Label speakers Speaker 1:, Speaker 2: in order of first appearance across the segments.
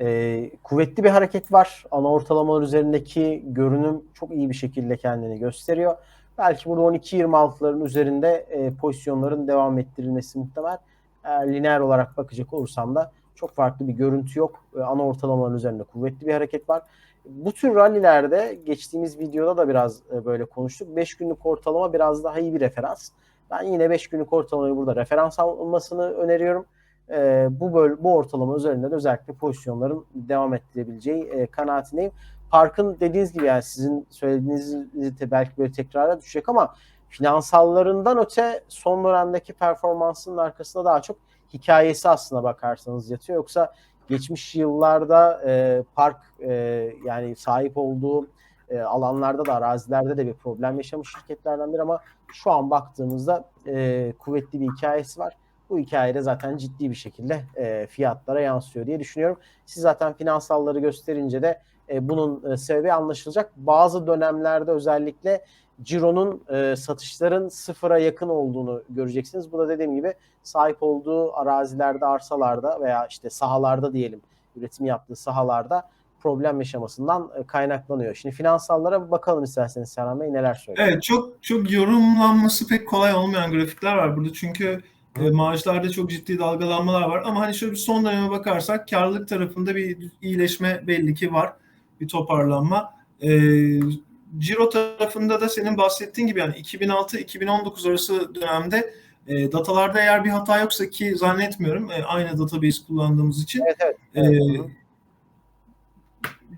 Speaker 1: E, kuvvetli bir hareket var. Ana ortalamalar üzerindeki görünüm çok iyi bir şekilde kendini gösteriyor. Belki burada 12-26'ların üzerinde e, pozisyonların devam ettirilmesi muhtemel. Eğer lineer olarak bakacak olursam da çok farklı bir görüntü yok. E, ana ortalamaların üzerinde kuvvetli bir hareket var. Bu tür rallilerde geçtiğimiz videoda da biraz e, böyle konuştuk. 5 günlük ortalama biraz daha iyi bir referans. Ben yine 5 günlük ortalamayı burada referans alınmasını öneriyorum. E, bu böyle, bu ortalama üzerinde de özellikle pozisyonların devam ettirebileceği e, kanaatindeyim. Park'ın dediğiniz gibi yani sizin söylediğinizi belki böyle tekrara düşecek ama finansallarından öte son dönemdeki performansının arkasında daha çok hikayesi aslına bakarsanız yatıyor. Yoksa geçmiş yıllarda e, park e, yani sahip olduğu e, alanlarda da arazilerde de bir problem yaşamış şirketlerden biri ama şu an baktığımızda e, kuvvetli bir hikayesi var. Bu hikayede zaten ciddi bir şekilde e, fiyatlara yansıyor diye düşünüyorum. Siz zaten finansalları gösterince de e, bunun e, sebebi anlaşılacak. Bazı dönemlerde özellikle Ciro'nun e, satışların sıfıra yakın olduğunu göreceksiniz. Bu da dediğim gibi sahip olduğu arazilerde, arsalarda veya işte sahalarda diyelim üretim yaptığı sahalarda problem yaşamasından e, kaynaklanıyor. Şimdi finansallara bakalım isterseniz Serhan Bey neler söylüyor.
Speaker 2: Evet çok çok yorumlanması pek kolay olmayan grafikler var burada çünkü e, maaşlarda çok ciddi dalgalanmalar var ama hani şöyle bir son döneme bakarsak karlılık tarafında bir iyileşme belli ki var bir toparlanma. E, Ciro tarafında da senin bahsettiğin gibi yani 2006-2019 arası dönemde e, datalarda eğer bir hata yoksa ki zannetmiyorum e, aynı database kullandığımız için
Speaker 1: Evet evet.
Speaker 2: e,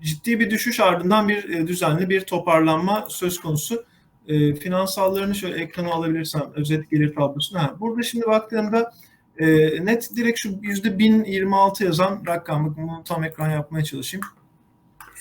Speaker 2: ciddi bir düşüş ardından bir e, düzenli bir toparlanma söz konusu. E, finansallarını şöyle ekrana alabilirsem özet gelir tablosuna. Ha, burada şimdi baktığımda e, net direkt şu yüzde 1026 yazan rakam bunu tam ekran yapmaya çalışayım.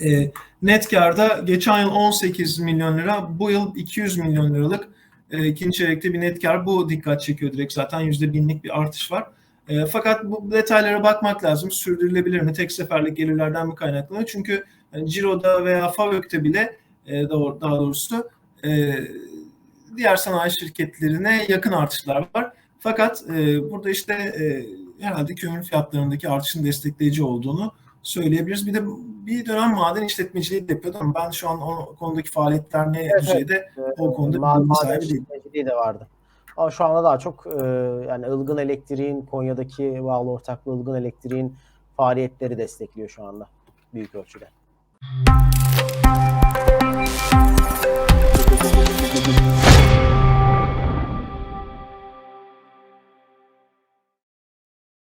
Speaker 2: E, net karda geçen yıl 18 milyon lira, bu yıl 200 milyon liralık e, ikinci çeyrekte bir net kar. Bu dikkat çekiyor direkt zaten yüzde binlik bir artış var. E, fakat bu detaylara bakmak lazım. Sürdürülebilir mi? Tek seferlik gelirlerden mi kaynaklanıyor? Çünkü yani Ciro'da veya Favök'te bile e, daha doğrusu e, diğer sanayi şirketlerine yakın artışlar var. Fakat e, burada işte e, herhalde kömür fiyatlarındaki artışın destekleyici olduğunu söyleyebiliriz. Bir de bir dönem maden işletmeciliği de yapıyordu ama ben şu an o konudaki faaliyetler ne
Speaker 1: Evet,
Speaker 2: düzeyde
Speaker 1: evet.
Speaker 2: o konuda
Speaker 1: Ma- maden işletmeciliği de vardı. Ama şu anda daha çok e, yani Ilgın Elektriğin Konya'daki bağlı ortaklığı Ilgın Elektriğin faaliyetleri destekliyor şu anda büyük ölçüde. Thank you.